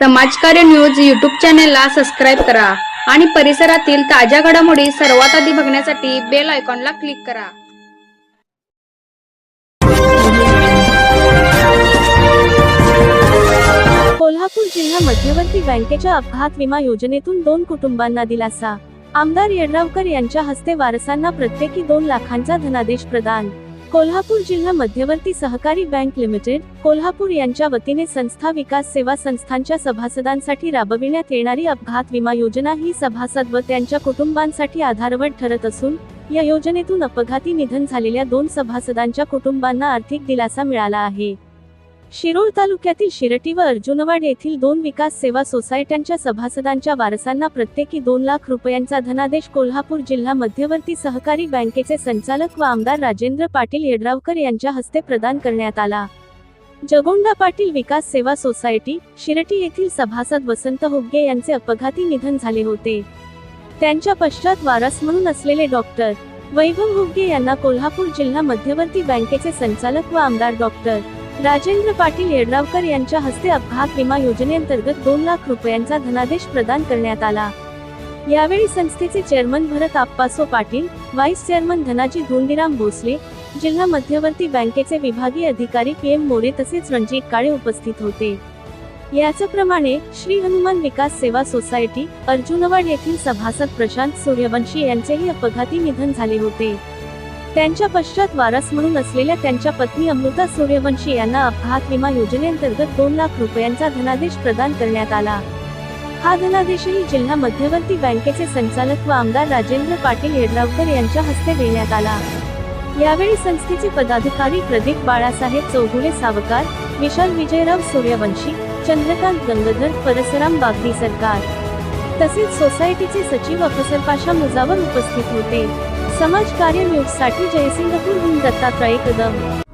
समाजकार्य news YouTube चॅनेलला subscribe करा आणि परिसरातील ताज्या घडामोडी सर्वात आधी बघण्यासाठी बेल आयकॉनला क्लिक करा. कोल्हापूर जिल्हा मध्यवर्ती बँकेच्या अपघात विमा योजनेतून दोन कुटुंबांना दिलासा. आमदार येड्रावकर यांच्या हस्ते वारसांना प्रत्येकी दोन लाखांचा धनादेश प्रदान. कोल्हापूर जिल्हा मध्यवर्ती सहकारी बँक लिमिटेड कोल्हापूर यांच्या वतीने संस्था विकास सेवा संस्थांच्या सभासदांसाठी राबविण्यात येणारी अपघात विमा योजना ही सभासद व त्यांच्या कुटुंबांसाठी आधारवड ठरत असून या योजनेतून अपघाती निधन झालेल्या दोन सभासदांच्या कुटुंबांना आर्थिक दिलासा मिळाला आहे. शिरोळ तालुक्यातील शिरटी व अर्जुनवाड येथील दोन विकास सेवा सोसायट्यांच्या सभासदांच्या वारसांना प्रत्येकी दोन लाख रुपयांचा धनादेश कोल्हापूर जिल्हा मध्यवर्ती सहकारी बँकेचे संचालक व आमदार राजेंद्र पाटील येड्रावकर यांच्या हस्ते प्रदान करण्यात आला. जगोंडा पाटील विकास सेवा सोसायटी शिरटी येथील सभासद वसंत हुग्गे यांचे अपघाती निधन झाले होते. त्यांच्या पश्चात वारस म्हणून असलेले डॉक्टर वैभव हुग्गे यांना कोल्हापूर जिल्हा मध्यवर्ती बँकेचे संचालक व आमदार डॉक्टर राजेंद्र पाटील येड्रावकर यांच्या हस्ते अपघात विमा योजनेअंतर्गत दोन लाख रुपयांचा धनादेश प्रदान करण्यात आला. यावेळी संस्थेचे chairman Bharat Appaso Patil vice chairman Dhanaji Dhondiram Bhosale जिल्हा मध्यवर्ती बँकेचे विभागीय अधिकारी पी एम मोरे तसेच रणजित काळे उपस्थित होते. याचप्रमाणे श्री हनुमान विकास सेवा सोसायटी अर्जुनवाड येथील सभासद प्रशांत सूर्यवंशी यांचेही अपघाती निधन झाले होते. त्यांच्या पश्चात वारस म्हणून असलेल्या त्यांच्या पत्नी अमृता सूर्यवंशी यांना अपघात विमा योजनेअंतर्गत दोन लाख रुपयांचा धनादेश प्रदान करण्यात आला. हा धनादेशही जिल्हा मध्यवर्ती बँकेचे संचालक व आमदार राजेंद्र पाटील येड्रावकर यांच्या हस्ते देण्यात आला. यावेळी संस्थेचे पदाधिकारी प्रदीप बाळासाहेब चौगुले सावकार विशाल विजयराव सूर्यवंशी चंद्रकांत गंगधर परसराम बागदी सरकार. तसेच सोसायटीचे सचिव अफसर पाशा मुजावर उपस्थित होते. समाज कार्य न्यूजसाठी जयसिंगपूरहून दत्तात्रय कदम.